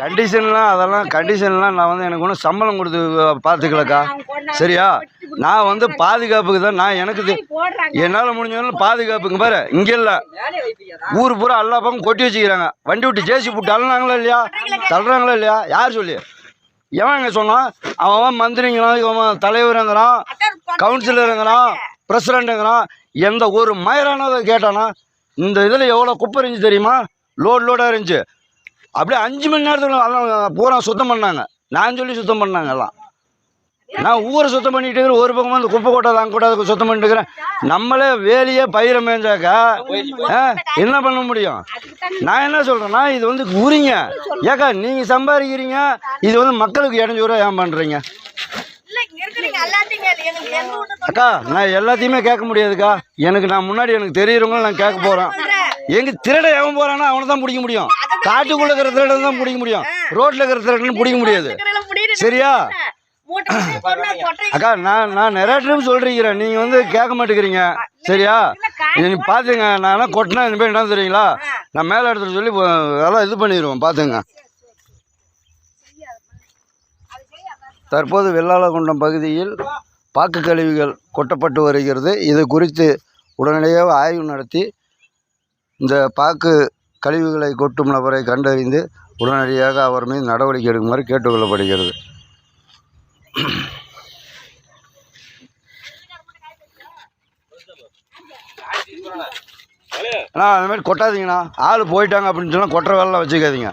கண்டிஷன்லாம் அதெல்லாம் கண்டிஷன்லாம் நான் வந்து எனக்கு ஒன்றும் சம்பளம் கொடுத்து பார்த்துக்கலக்கா சரியா? நான் வந்து பாதுகாப்புக்கு தான் நான் எனக்கு என்னால் முடிஞ்சவரை பாதுகாப்புங்க பாரு இங்கே இல்லை. ஊர் பூரா எல்லா பக்கம் கொட்டி வச்சுக்கிறாங்க. வண்டி விட்டு ஜேசி போட்டு தள்ளுனாங்களா இல்லையா? தள்ளுறாங்களா. இல்லையா? யார் சொல்லி? எவன் சொன்னான்? அவன் அவன் மந்திரிங்கிறான் இவன் தலைவருங்கிறான் கவுன்சிலருங்கிறான் பிரசிடண்ட்டுங்கிறான் எந்த ஒரு மயிரானதை கேட்டானா இந்த இதில் எவ்வளோ குப்பை இருந்துச்சு தெரியுமா? லோடு லோடாக இருந்துச்சு. அப்படியே அஞ்சு மணி நேரத்துக்கு பூரா சுத்தம் பண்ணாங்க. நான் சொல்லி சுத்தம் பண்ணாங்க எல்லாம். நான் ஊரை சுத்தம் பண்ணிட்டு இருக்கிறேன் ஒரு பக்கம் இந்த குப்பை கொட்டை அங்கே கொட்டாத சுத்தம் பண்ணிட்டு இருக்கிறேன். நம்மளே வேலையே பயிரை மேய்ஞ்சாக்கா ஆ, என்ன பண்ண முடியும்? நான் என்ன சொல்கிறேன்னா இது வந்து உரிங்க. ஏக்கா நீங்கள் சம்பாதிக்கிறீங்க இது வந்து மக்களுக்கு இடைஞ்சூரா ஏன் பண்ணுறீங்க அக்கா நான் எல்லாத்தையுமே கேட்க முடியாதுக்கா. எனக்கு நான் முன்னாடி எனக்கு தெரியுறவங்களும் நான் கேட்க போகிறேன் எங்க திருட எவன் போறானோ அவனை தான் பிடிக்க முடியும். காட்டுக்குள்ள இருக்கிற திருடன் தான் பிடிக்க முடியும். ரோட்ல இருக்கிற திருடன் பிடிக்க முடியாது. சரியா? அக்கா நான் நான் நிறைய டைம் சொல்றீங்கிறேன். நீங்க வந்து கேட்க மாட்டேங்கிறீங்க. சரியா? இது நீ பாத்துங்க நான் கொட்டினா இந்த மாதிரி என்ன தெரியுங்களா? நான் மேல இடத்துல சொல்லி அதெல்லாம் இது பண்ணிடுவோம் பாத்துங்க. தற்போது வெள்ளாளகுண்டம் பகுதியில் பாக்கு கழிவுகள் கொட்டப்பட்டு வருகிறது. இது குறித்து உடனடியாக ஆய்வு நடத்தி இந்த பாக்கு கழிவுகளை கொட்டும் நபரை கண்டறிந்து உடனடியாக அவர் மீது நடவடிக்கை எடுக்குமாறு கேட்டுக்கொள்ளப்படுகிறது. அண்ணா அந்த மாதிரி கொட்டாதீங்கண்ணா. ஆள் போயிட்டாங்க அப்படின்னு சொன்னால் கொட்டுற வேலைலாம் வச்சுக்காதீங்க.